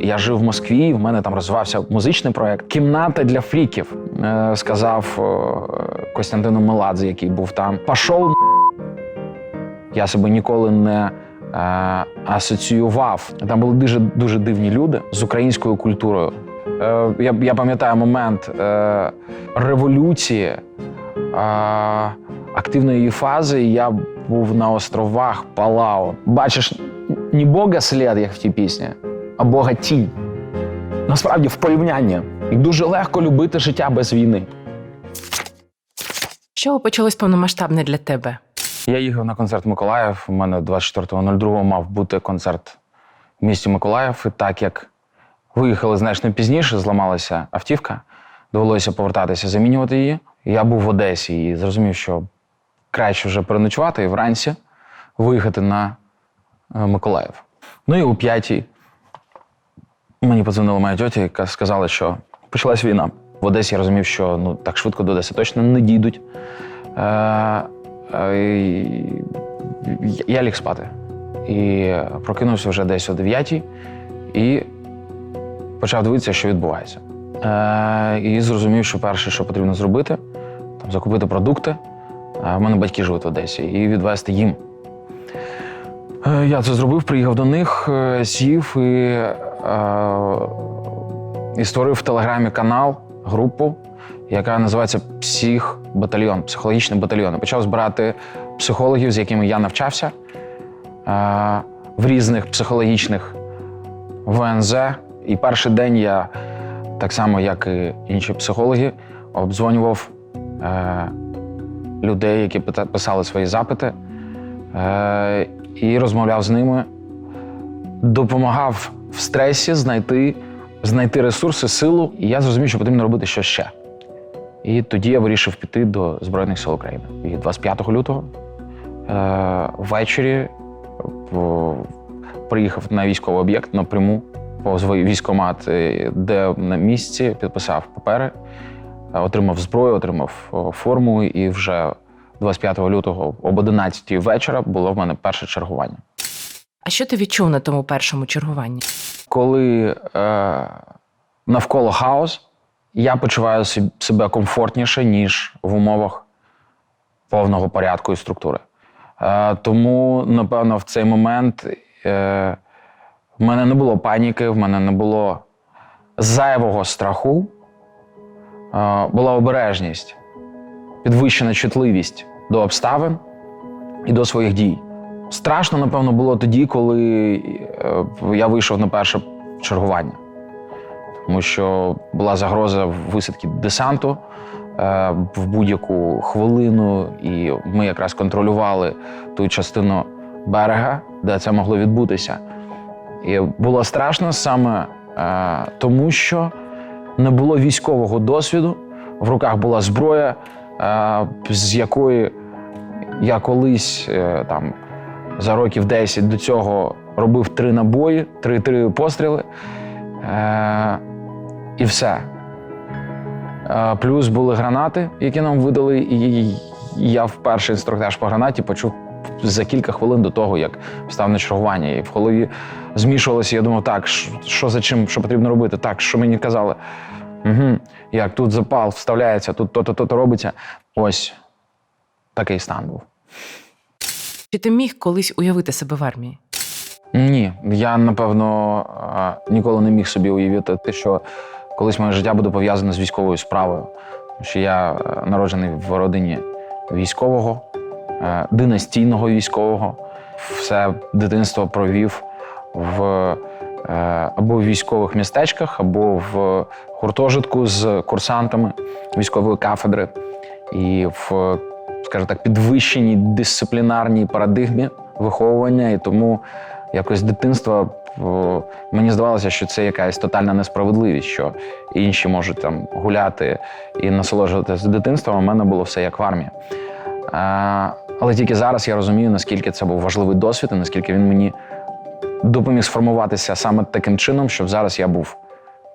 Я жив в Москві, в мене там розвивався музичний проєкт. Кімната для фріків, е, сказав е, Костянтину Меладзе, який був там. Пашов. Я себе ніколи не е, асоціював. Там були дуже дуже дивні люди з українською культурою. Я, я пам'ятаю момент революції, активної її фази. Я був на островах Палау. Бачиш, не Бога слід, як в тій пісні, а Бога тінь. Насправді, в порівнянні. І дуже легко любити життя без війни. З чого почалось повномасштабне для тебе? Я їхав на концерт Миколаїв. У мене 24.02 мав бути концерт в місті Миколаїв. І так як виїхали значно пізніше, зламалася автівка, довелося повертатися, замінювати її. Я був в Одесі і зрозумів, що краще вже переночувати і вранці виїхати на е, Миколаїв. Ну і у п'ятій мені подзвонила моя тьотя, яка сказала, що почалась війна. В Одесі я розумів, що ну, так швидко до Одеси точно не дійдуть. Е, е, я ліг спати. І прокинувся вже десь о 9 і почав дивитися, що відбувається. Е, і зрозумів, що перше, що потрібно зробити, там, закупити продукти. А в мене батьки живуть в Одесі, і відвезти їм. Е, Я це зробив, приїхав до них, е, сів і, е, і створив в Телеграмі канал, групу, яка називається Псих Батальйон, психологічний батальйон. І почав збирати психологів, з якими я навчався е, в різних психологічних ВНЗ. І перший день я, так само як і інші психологи, обдзвонював е, людей, які писали свої запити, е, і розмовляв з ними, допомагав в стресі знайти, знайти ресурси, силу. І я зрозумів, що потрібно робити щось ще. І тоді я вирішив піти до Збройних сил України. І 25 лютого е, ввечері приїхав на військовий об'єкт напряму повз вій- військкомат, е, де на місці підписав папери, е, отримав зброю, отримав форму, і вже 25 лютого об 11 вечора було в мене перше чергування. А що ти відчув на тому першому чергуванні? Коли е, навколо хаос, я почуваю себе комфортніше, ніж в умовах повного порядку і структури. Е, тому, напевно, в цей момент е, в мене не було паніки, в мене не було зайвого страху, е, була обережність, підвищена чутливість до обставин і до своїх дій. Страшно, напевно, було тоді, коли е, я вийшов на перше чергування, тому що була загроза висадки десанту е, в будь-яку хвилину, і ми якраз контролювали ту частину берега, де це могло відбутися. І було страшно саме е, тому, що не було військового досвіду, в руках була зброя, з якої я колись е, там за років 10 до цього робив три набої, три, три постріли. Е, і все. Е, плюс були гранати, які нам видали, і я в перший інструктаж по гранаті почув за кілька хвилин до того, як став на чергування. І в голові змішувалося, я думав, так, що за чим, що потрібно робити? Так, що мені казали? Угу. Як тут запал вставляється, тут то-то, то-то робиться. Ось такий стан був. Чи ти міг колись уявити себе в армії? Ні, я напевно ніколи не міг собі уявити те, що колись моє життя буде пов'язане з військовою справою. Що я е, народжений в родині військового, е, династійного військового. Все дитинство провів в або в військових містечках, або в гуртожитку з курсантами військової кафедри. І в, скажімо так, підвищеній дисциплінарній парадигмі виховування. І тому якось дитинства мені здавалося, що це якась тотальна несправедливість, що інші можуть там гуляти і насолоджуватися дитинством, а в мене було все як в армії. Але тільки зараз я розумію, наскільки це був важливий досвід, і наскільки він мені допоміг сформуватися саме таким чином, щоб зараз я був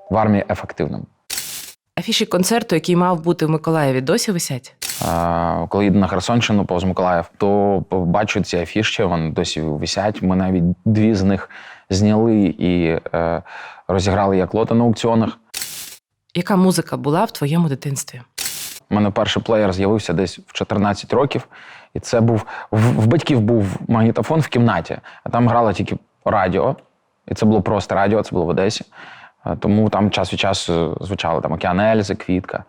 в армії ефективним. Афіші концерту, який мав бути в Миколаєві, досі висять? А, Коли їду на Херсонщину повз Миколаїв, то бачу ці афіші, вони досі висять. Ми навіть дві з них зняли і е, розіграли як лота на аукціонах. Яка музика була в твоєму дитинстві? У мене перший плеєр з'явився десь в 14 років, і це був в, в батьків був магнітофон в кімнаті, а там грало тільки радіо. І це було просто радіо, це було в Одесі. Е, Тому там час від часу звучали там Океан Ельзи, Квітка.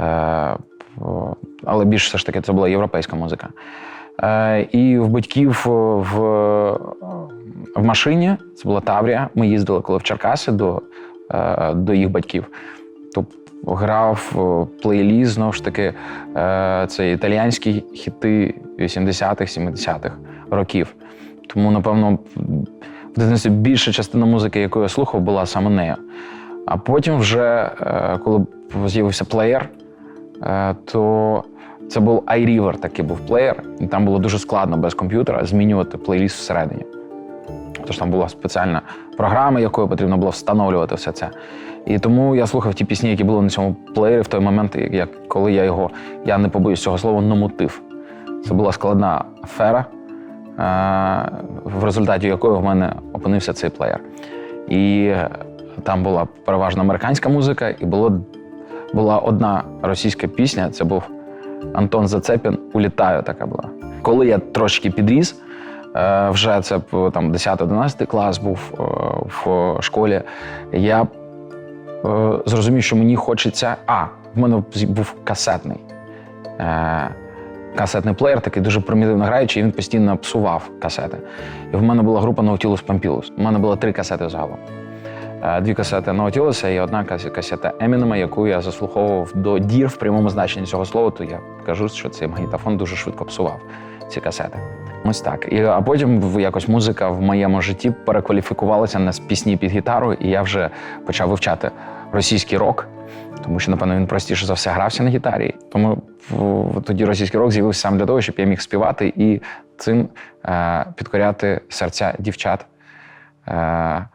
Е, але більше все ж таки це була європейська музика. Е, І в батьків в, в машині це була Таврія. Ми їздили коли в Черкаси до, до їх батьків. Тобто грав плейліст, знову ж таки, це італіянські хіти 80-х, 70-х років. Тому, напевно, в дитинстві більша частина музики, яку я слухав, була саме нею. А потім, вже, е, коли з'явився плеєр, е, то це був iRiver, такий був плеєр, і там було дуже складно без комп'ютера змінювати плейліст всередині. Тож там була спеціальна програма, якою потрібно було встановлювати все це. І тому я слухав ті пісні, які були на цьому плеєрі в той момент, як, коли я його, я не побоюсь цього слова, намутив. Це була складна афера, в результаті якої в мене опинився цей плеєр. І там була переважно американська музика, і було, була одна російська пісня. Це був Антон Зацепін Улітаю така була. Коли я трошки підріс, е, вже це там 10-11 клас був е, в школі, я е, зрозумів, що мені хочеться. А, в мене був касетний. Касетний плеєр, такий дуже примітивно граючий, і він постійно псував касети. І в мене була група Nautilus Pompilus. У мене було три касети загалом. Е, Дві касети Nautilus і одна касета Емінема, яку я заслуховував до дір в прямому значенні цього слова, то я кажу, що цей магнітофон дуже швидко псував ці касети. Ось так. І, а потім якось музика в моєму житті перекваліфікувалася на пісні під гітару, і я вже почав вивчати російський рок, тому що, напевно, він простіше за все грався на гітарі. Тому тоді російський рок з'явився саме для того, щоб я міг співати і цим е, підкоряти серця дівчат е,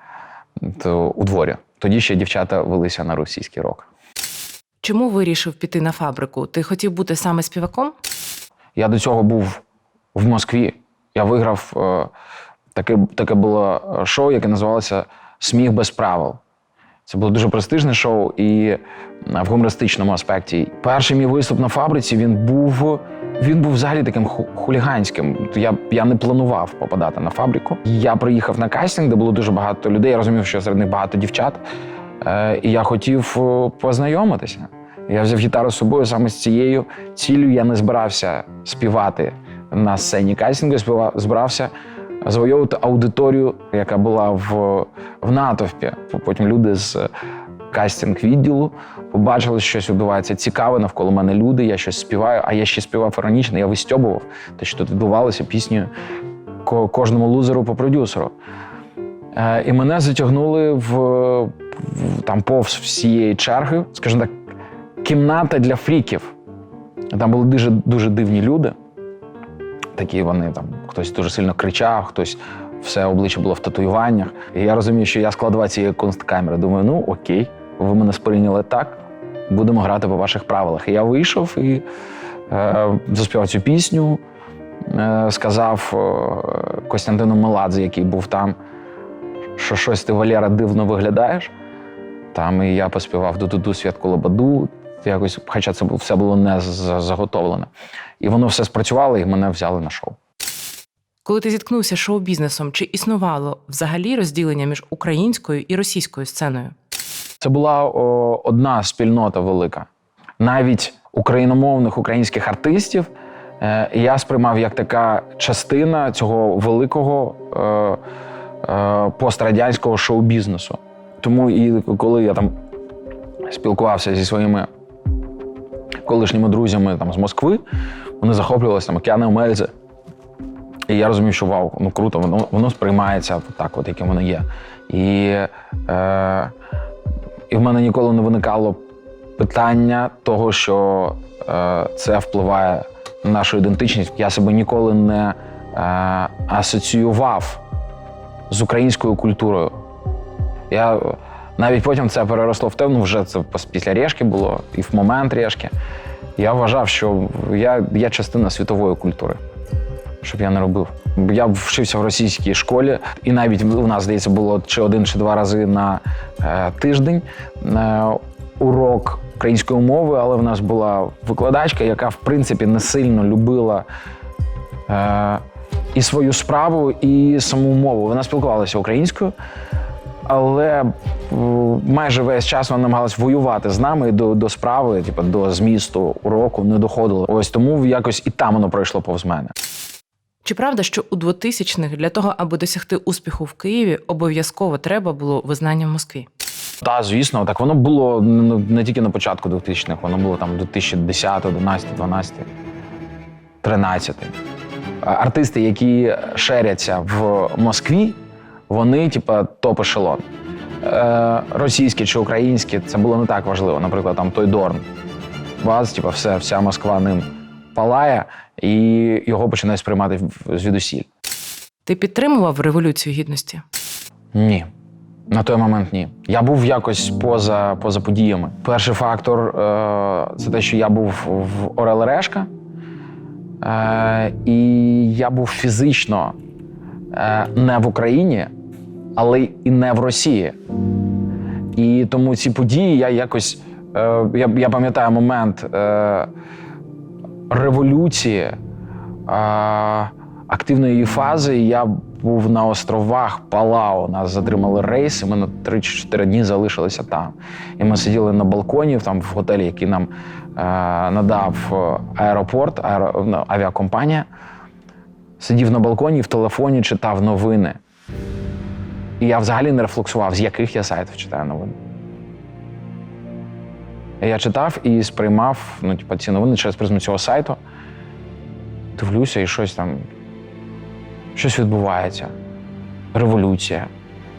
то, у дворі. Тоді ще дівчата велися на російський рок. Чому вирішив піти на фабрику? Ти хотів бути саме співаком? Я до цього був в Москві. Я виграв е, таке, таке було е, шоу, яке називалося Сміх без правил. Це було дуже престижне шоу і е, в гумористичному аспекті. Перший мій виступ на фабриці він був. Він був взагалі таким ху- хуліганським. Я, я не планував попадати на фабрику. Я приїхав на кастинг, де було дуже багато людей. Я розумів, що серед них багато дівчат. Е, і я хотів е, познайомитися. Я взяв гітару з собою саме з цією ціллю. Я не збирався співати на сцені кастингу, збирався завойовувати аудиторію, яка була в, в натовпі. Потім люди з кастинг-відділу побачили, що щось відбувається цікаве, навколо мене люди, я щось співаю, а я ще співав іронічно, я вистьобував те, що тут відбувалося піснею кожному лузеру по продюсеру. Е, і мене затягнули в, в там повз всієї черги, скажімо так, кімната для фріків. Там були дуже, дуже дивні люди. Такі вони там, хтось дуже сильно кричав, хтось все обличчя було в татуюваннях. І я розумію, що я складова цієї консткамери. Думаю, ну окей, ви мене сприйняли так, будемо грати по ваших правилах. І я вийшов і е, заспівав цю пісню, е, сказав е, Костянтину Меладзе, який був там, що щось ти, Валера, дивно виглядаєш. Там і я поспівав ду-ду-ду святку лобаду. Якось, хоча це все було не за- заготовлене. І воно все спрацювало, і мене взяли на шоу. Коли ти зіткнувся з шоу-бізнесом, чи існувало взагалі розділення між українською і російською сценою? Це була о, одна спільнота велика. Навіть україномовних українських артистів е, я сприймав як така частина цього великого е, е, пострадянського шоу-бізнесу. Тому і коли я там спілкувався зі своїми колишніми друзями там, з Москви, вони захоплювалися там океаном Мельзи. І я розумів, що вау, ну круто, воно, воно сприймається так, от, яким воно є. І, е, і в мене ніколи не виникало питання того, що е, це впливає на нашу ідентичність. Я себе ніколи не е, асоціював з українською культурою. Я навіть потім це переросло в те, ну вже це після решки було, і в момент решки. Я вважав, що я, я частина світової культури. щоб я не робив. Я вчився в російській школі, і навіть у нас, здається, було чи один, чи два рази на е, тиждень е, урок української мови, але в нас була викладачка, яка в принципі не сильно любила е, і свою справу, і саму мову. Вона спілкувалася українською, але е, майже весь час вона намагалась воювати з нами до, до справи, типу, до змісту уроку не доходило. Ось тому якось і там воно пройшло повз мене. Чи правда, що у 2000-х для того, аби досягти успіху в Києві, обов'язково треба було визнання в Москві? Та, звісно, так воно було не, не тільки на початку 2000-х, воно було там 2010, 11, 12, 13. Артисти, які шеряться в Москві, вони, типа, топ ешелон. Е, російські чи українські, це було не так важливо. Наприклад, там той Дорн. Вас, типа, все, вся Москва ним палає, і його починають сприймати звідусіль. Ти підтримував революцію гідності? Ні. На той момент ні. Я був якось поза, поза подіями. Перший фактор е, це те, що я був в Орел Решка, е, і я був фізично е, не в Україні, але і не в Росії. І тому ці події я якось. Е, я, я пам'ятаю момент е, революції, е, активної її фази. Я був на островах Палау. Нас затримали рейс, і ми на 3-4 дні залишилися там. І ми сиділи на балконі там, в готелі, який нам е, надав е, аеропорт, аеро, ну, авіакомпанія. Сидів на балконі в телефоні читав новини. І я взагалі не рефлексував, з яких я сайтів читаю новини. Я читав і сприймав ну, типу, ці новини через призму цього сайту. Дивлюся, і щось там. Щось відбувається. Революція.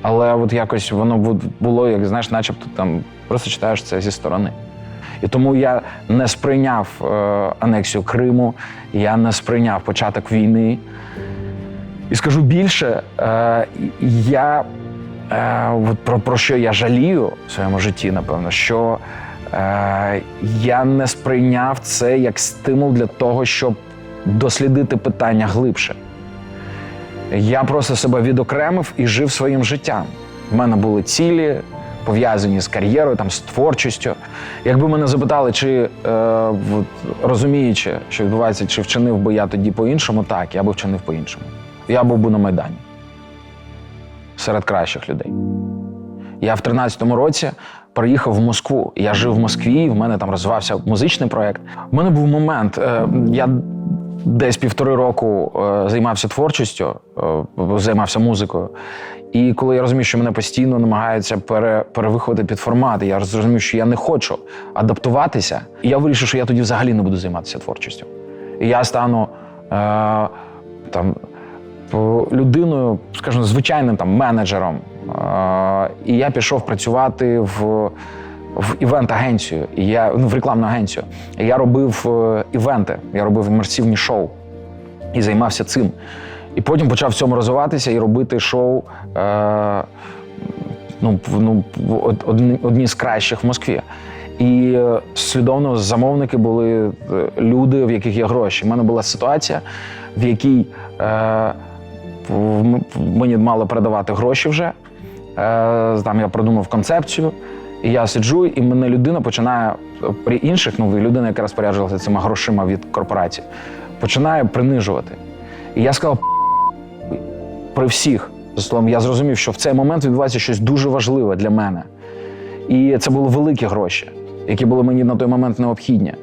Але от якось воно було, як знаєш, начебто там просто читаєш це зі сторони. І тому я не сприйняв е, анексію Криму, я не сприйняв початок війни. І скажу більше, е, я е, от про, про що я жалію в своєму житті, напевно, що е, я не сприйняв це як стимул для того, щоб дослідити питання глибше. Я просто себе відокремив і жив своїм життям. У мене були цілі, пов'язані з кар'єрою, там, з творчістю. Якби мене запитали, чи е, от, розуміючи, що відбувається, чи вчинив би я тоді по-іншому, так, я би вчинив по-іншому. Я був би на Майдані серед кращих людей. Я в 13-му році приїхав в Москву. Я жив в Москві, в мене там розвивався музичний проєкт. У мене був момент. е, Я десь півтори року е, займався творчістю, е, займався музикою. І коли я розумів, що мене постійно намагаються пере, перевиховати під формат, я зрозумів, що я не хочу адаптуватися, і я вирішив, що я тоді взагалі не буду займатися творчістю. І я стану е, там людиною, скажімо, звичайним там менеджером. І я пішов працювати в, в івент-агенцію, і я ну, в рекламну агенцію. І я робив е, івенти, я робив імерсивні шоу і займався цим. І потім почав в цьому розвиватися і робити шоу. Е, ну, ну, одні, з кращих в Москві. І е, слідовно замовники були е, люди, в яких є гроші. У мене була ситуація, в якій е, мені мали передавати гроші вже. Е, там я продумав концепцію, і я сиджу, і мене людина починає при інших, ну людина, яка розпоряджувалася цими грошима від корпорації, починає принижувати. І я сказав при всіх. Словом, я зрозумів, що в цей момент відбувається щось дуже важливе для мене. І це були великі гроші, які були мені на той момент необхідні.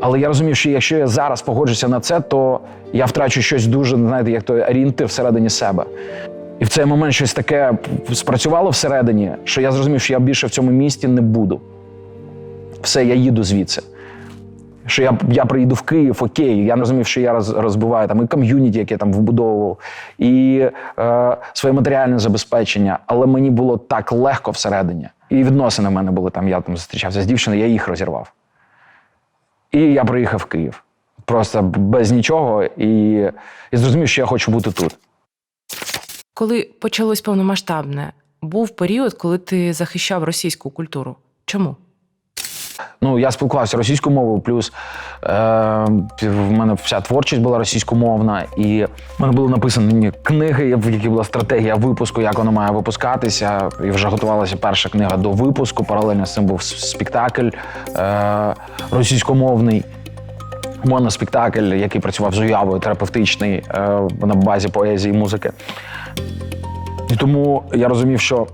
Але я розумів, що якщо я зараз погоджуся на це, то я втрачу щось дуже, знаєте, як той орієнтир всередині себе. І в цей момент щось таке спрацювало всередині, що я зрозумів, що я більше в цьому місті не буду. Все, я їду звідси. Що я, я приїду в Київ, окей, я розумів, що я роз, розбиваю там і ком'юніті, яке я там вбудовував, і е, своє матеріальне забезпечення, але мені було так легко всередині. І відносини в мене були там. Я там зустрічався з дівчиною, я їх розірвав. І я приїхав в Київ. Просто без нічого, і, і зрозумів, що я хочу бути тут. Коли почалось повномасштабне, був період, коли ти захищав російську культуру. Чому? Ну, я спілкувався російською мовою, плюс е, в мене вся творчість була російськомовна, і в мене були написані книги, в яких була стратегія випуску, як воно має випускатися. І вже готувалася перша книга до випуску. Паралельно з цим був спектакль е, російськомовний. Моноспектакль, який працював з уявою, терапевтичний е, на базі поезії і музики. І тому я розумів, що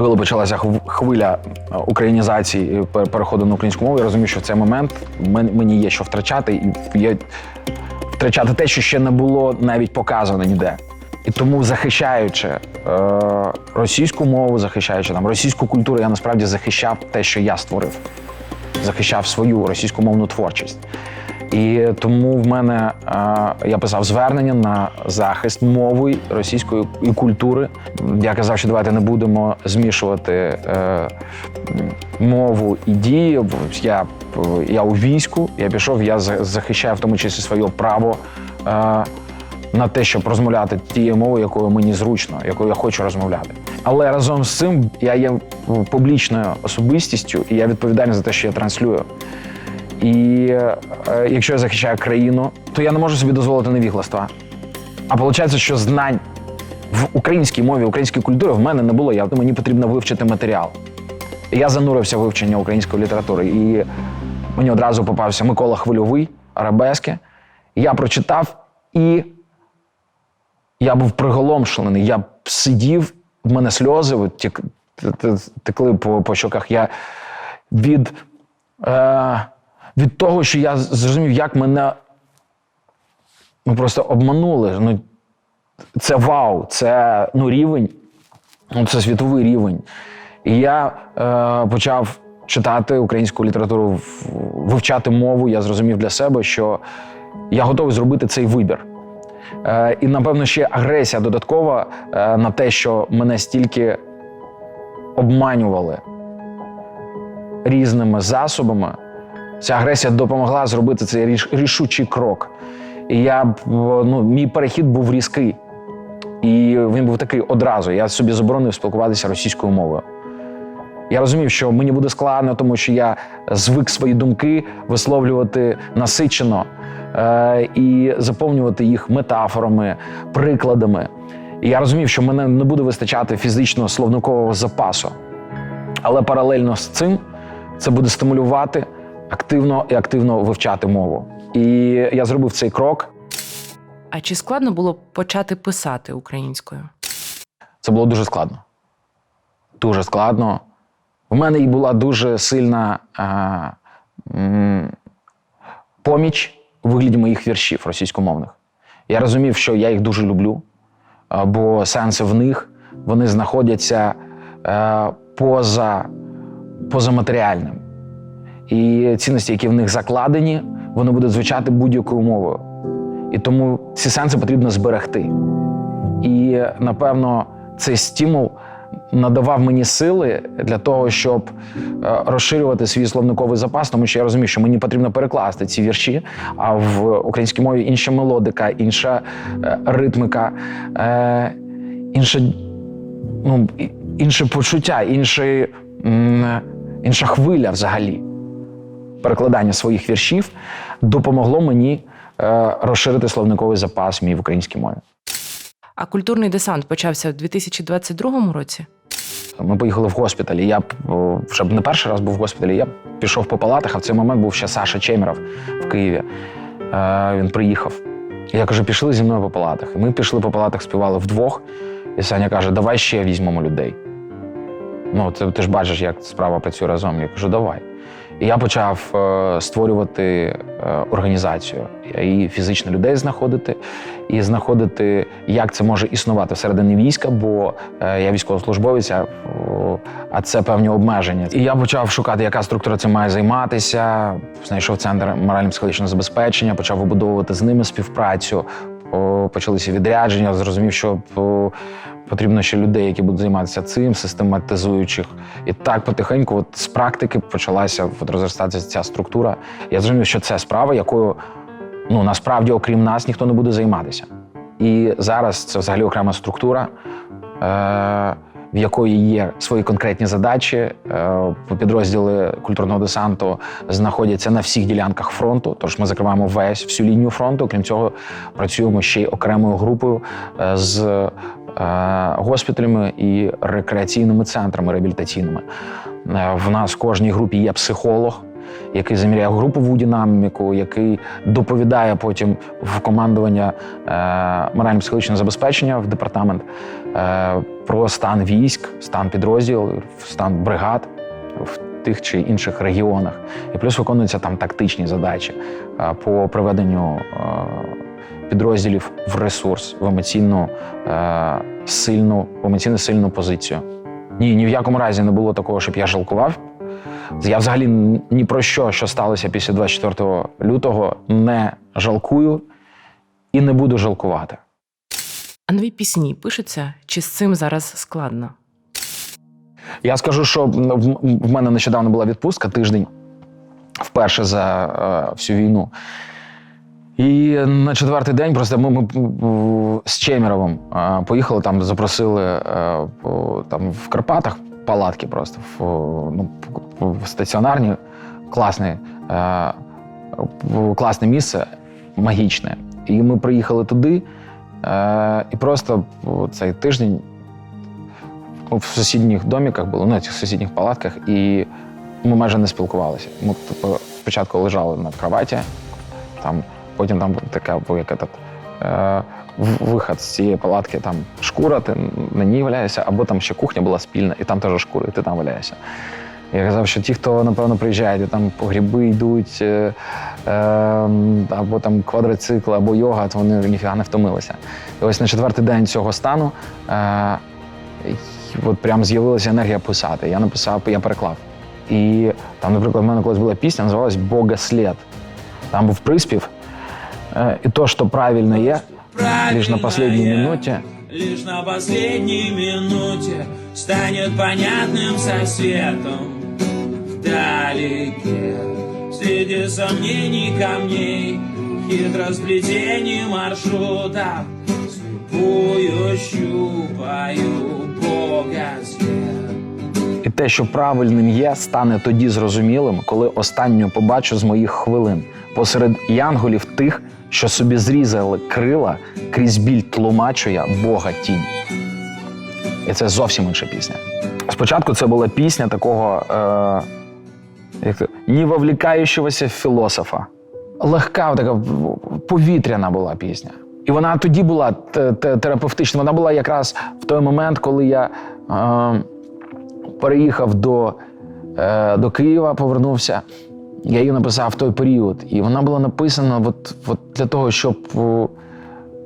коли почалася хвиля е, українізації переходу на українську мову, я розумів, що в цей момент мені є що втрачати, і є втрачати те, що ще не було навіть показано ніде. І тому, захищаючи е, російську мову, захищаючи там російську культуру, я насправді захищав те, що я створив, захищав свою російськомовну творчість. І тому в мене е, я писав звернення на захист мови російської і культури. Я казав, що давайте не будемо змішувати е, мову і дії. Я, я у війську, я пішов, я захищаю в тому числі своє право. Е, на те, щоб розмовляти тією мовою, якою мені зручно, якою я хочу розмовляти. Але разом з цим я є публічною особистістю, і я відповідальний за те, що я транслюю. І е, якщо я захищаю країну, то я не можу собі дозволити невігластва. А виходить, що знань в українській мові, українській культурі в мене не було. Я, мені потрібно вивчити матеріал. Я занурився в вивчення української літератури. І мені одразу попався Микола Хвильовий, Арабески. Я прочитав, і я був приголомшений. Я сидів, в мене сльози текли по, по щоках. Я від, е, від того, що я зрозумів, як мене ну, просто обманули. Ну, це вау, це ну, рівень, ну, це світовий рівень. І я е, почав читати українську літературу, вивчати мову. Я зрозумів для себе, що я готовий зробити цей вибір. Е, і, напевно, ще агресія додаткова е, на те, що мене стільки обманювали різними засобами. Ця агресія допомогла зробити цей ріш, рішучий крок. І я ну, мій перехід був різкий. І він був такий одразу. Я собі заборонив спілкуватися російською мовою. Я розумів, що мені буде складно, тому що я звик свої думки висловлювати насичено е, і заповнювати їх метафорами, прикладами. І я розумів, що мене не буде вистачати фізичного словникового запасу. Але паралельно з цим це буде стимулювати активно і активно вивчати мову. І я зробив цей крок. А чи складно було почати писати українською? Це було дуже складно. Дуже складно. У мене і була дуже сильна е, м, поміч у вигляді моїх віршів російськомовних. Я розумів, що я їх дуже люблю, е, бо сенси в них вони знаходяться е, поза, поза матеріальним. І цінності, які в них закладені, вони будуть звучати будь-якою мовою. І тому ці сенси потрібно зберегти. І напевно цей стимул надавав мені сили для того, щоб е, розширювати свій словниковий запас, тому що я розумію, що мені потрібно перекласти ці вірші, а в українській мові інша мелодика, інша е, ритмика, е, інше, ну, інше почуття, інший, інша хвиля взагалі. Перекладання своїх віршів допомогло мені е, розширити словниковий запас мій в українській мові. А культурний десант почався в 2022 році? Ми поїхали в госпіталь. і Я вже не перший раз був в госпіталі. Я пішов по палатах, а в цей момент був ще Саша Чеміров в Києві. Е, він приїхав. І Я кажу, пішли зі мною по палатах. І ми пішли по палатах, співали вдвох. І Саня каже, давай ще візьмемо людей. Ну, ти, ти ж бачиш, як справа працює разом. Я кажу, давай. Я почав е, створювати е, організацію і фізично людей знаходити, і знаходити, як це може існувати всередині війська, бо е, я військовослужбовець, а це певні обмеження. І я почав шукати, яка структура цим має займатися. Знайшов центр морально-психологічного забезпечення, почав вибудовувати з ними співпрацю. Почалися відрядження, зрозумів, що потрібно ще людей, які будуть займатися цим, систематизуючих. І так потихеньку, от з практики почалася от, розростатися ця структура. Я зрозумів, що це справа, якою ну насправді, окрім нас, ніхто не буде займатися. І зараз це взагалі окрема структура. Е- в якої є свої конкретні задачі. Е, Підрозділи культурного десанту знаходяться на всіх ділянках фронту. Тож ми закриваємо весь всю лінію фронту. Крім цього, працюємо ще й окремою групою е, з е, госпіталями і рекреаційними центрами реабілітаційними. В нас в кожній групі є психолог, який заміряє групову динаміку, який доповідає потім в командування е, морально-психологічного забезпечення в департамент е, про стан військ, стан підрозділів, стан бригад в тих чи інших регіонах. І плюс виконуються там тактичні задачі е, по приведенню е, підрозділів в ресурс, в емоційну е, сильну, в емоційно сильну позицію. Ні, ні в якому разі не було такого, щоб я жалкував. Я взагалі ні про що, що сталося після 24 лютого, не жалкую і не буду жалкувати. А нові пісні пишуться, чи з цим зараз складно? Я скажу, що в мене нещодавно була відпустка тиждень вперше за е, всю війну. І на четвертий день просто ми, ми з Чемеровим е, поїхали там, запросили е, там в Карпатах палатки просто в, ну, в стаціонарні, класне, е, класне місце, магічне. І ми приїхали туди, е, і просто цей тиждень ну, в сусідніх доміках були, ну, цих сусідніх палатках, і ми майже не спілкувалися. Ми типу, спочатку лежали на кроваті, там, потім там така як этот, виход з цієї палатки, там шкура, ти на ній валяєшся, або там ще кухня була спільна, і там теж шкура, і ти там валяєшся. Я казав, що ті, хто напевно приїжджають, і там по гриби йдуть, е, е, або там квадроцикли, або йога, то вони ніфіга не втомилися. І ось на четвертий день цього стану е, от прям з'явилася енергія писати. Я написав, я переклав. І там, наприклад, в мене колись була пісня, називалась Бога слід. Там був приспів. Е, І то, що правильно є, лиш на останній минуті. Лишь на последней минуте станет понятным со светом вдалеке. Среди сомнений камней, хитросплетений маршрута, слепую щупаю Бога след. І те, що правильним є, стане тоді зрозумілим, коли останню побачу з моїх хвилин посеред янголів тих, що собі зрізали крила, крізь біль тлумачу я Бога тінь. І це зовсім інша пісня. Спочатку це була пісня такого е, як то, невовлікаючогося філософа. Легка, така повітряна була пісня. І вона тоді була те- те- терапевтична. Вона була якраз в той момент, коли я е, переїхав до, е, до Києва, повернувся. Я її написав в той період. І вона була написана от, от для того, щоб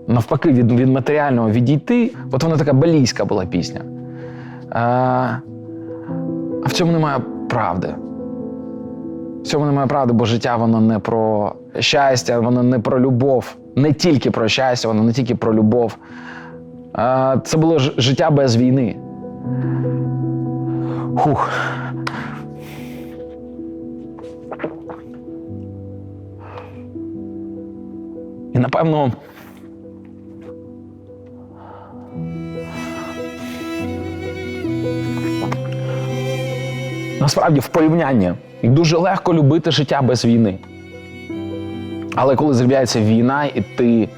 навпаки від, від матеріального відійти. От вона така балійська була пісня. Е, а в цьому немає правди. В цьому немає правди, бо життя воно не про щастя, воно не про любов. Не тільки про щастя, воно не тільки про любов. Е, Це було життя без війни. Хух. І напевно. Насправді, в порівнянні дуже легко любити життя без війни. Але коли з'являється війна, і ти.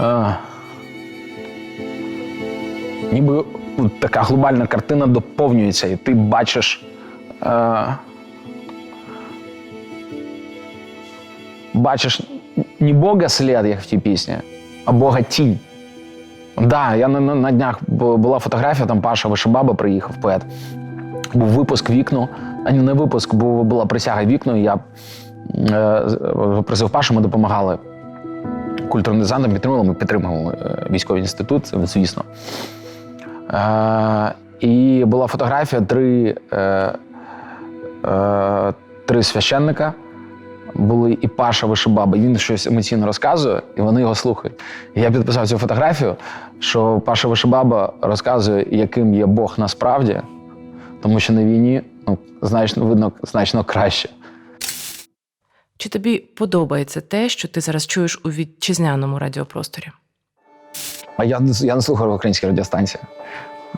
Е, ніби така глобальна картина доповнюється, і ти бачиш. Е, бачиш не Бога слід, як в тій пісні, а Бога тінь. Да, я на, на, днях була фотографія, там Паша Вишибаба приїхав, поет. Був випуск вікно, а не випуск, бо була присяга вікно, і я е, просив Пашу, ми допомагали культурним дизайном, підтримували, ми підтримували е, військовий інститут, звісно. Е, і була фотографія три, е, е, три священника. Були і Паша Вишибаба, він щось емоційно розказує, і вони його слухають. І я підписав цю фотографію, що Паша Вишибаба розказує, яким є Бог насправді, тому що на війні ну, значно видно значно краще. Чи тобі подобається те, що ти зараз чуєш у вітчизняному радіопросторі? А я, не- я не слухаю українські радіостанції.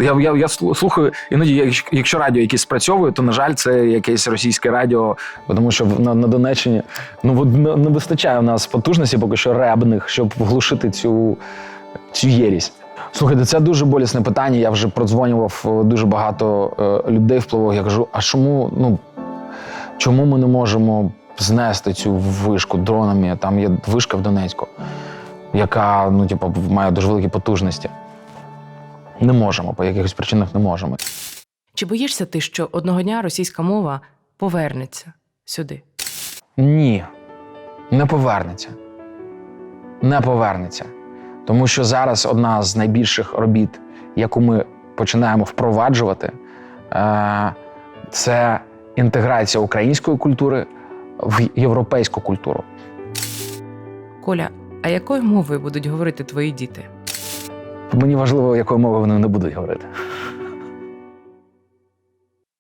Я, я, я слухаю, іноді, якщо- радіо якесь спрацьовує, то, на жаль, це якесь російське радіо, тому що на, на Донеччині ну, не, вистачає у нас потужності поки що ребних, щоб вглушити цю, цю єрість. Слухайте, це дуже болісне питання. Я вже продзвонював е, дуже багато е, людей впливових. Я кажу, а чому, ну, чому ми не можемо знести цю вишку дронами? Там є вишка в Донецьку, яка ну, типу, має дуже великі потужності. Не можемо, по якихось причинах не можемо. Чи боїшся ти, що одного дня російська мова повернеться сюди? Ні, не повернеться. Не повернеться. Тому що зараз одна з найбільших робіт, яку ми починаємо впроваджувати, е, це інтеграція української культури в європейську культуру. Коля, а якою мовою будуть говорити твої діти? Мені важливо, якою мовою вони не будуть говорити.